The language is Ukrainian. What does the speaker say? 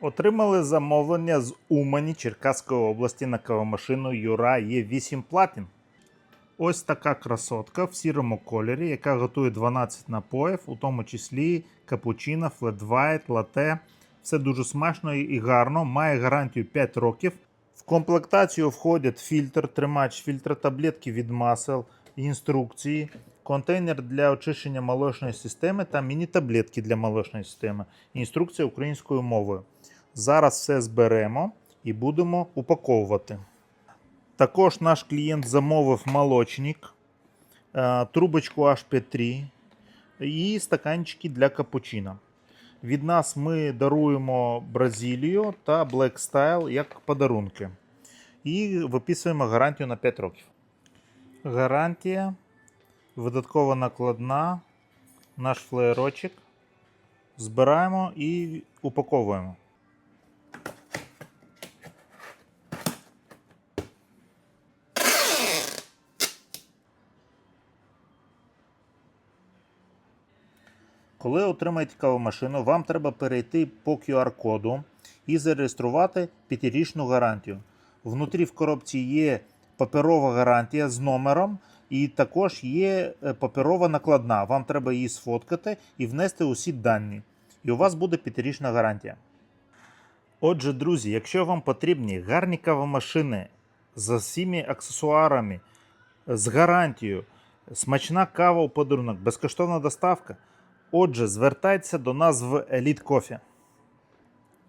Отримали замовлення з Умані Черкаської області на кавомашину Юра Є8 Platin. Ось така красотка в сірому кольорі, яка готує 12 напоїв, у тому числі капучино, флетвайт, лате. Все дуже смачно і гарно, має гарантію 5 років. В комплектацію входять фільтр, тримач фільтра, таблетки від масел, інструкції, контейнер для очищення молочної системи та міні-таблетки для молочної системи. Інструкція українською мовою. Зараз все зберемо і будемо упаковувати. Також наш клієнт замовив молочник, е, трубочку HP3 і стаканчики для капучино. Від нас ми даруємо Бразилію та Black Style як подарунки. І виписуємо гарантію на 5 років. Гарантія, видаткова накладна, наш флеєрочок. Збираємо і упаковуємо. Коли отримаєте кавомашину, вам треба перейти по QR-коду і зареєструвати п'ятирічну гарантію. Внутрі в коробці є паперова гарантія з номером, і також є е, паперова накладна. Вам треба її сфоткати і внести усі дані. І у вас буде п'ятирічна гарантія. Отже, друзі, якщо вам потрібні гарні кавомашини з всіми аксесуарами, з гарантією, смачна кава у подарунок, безкоштовна доставка. Отже, звертайтеся до нас в Elite Coffee.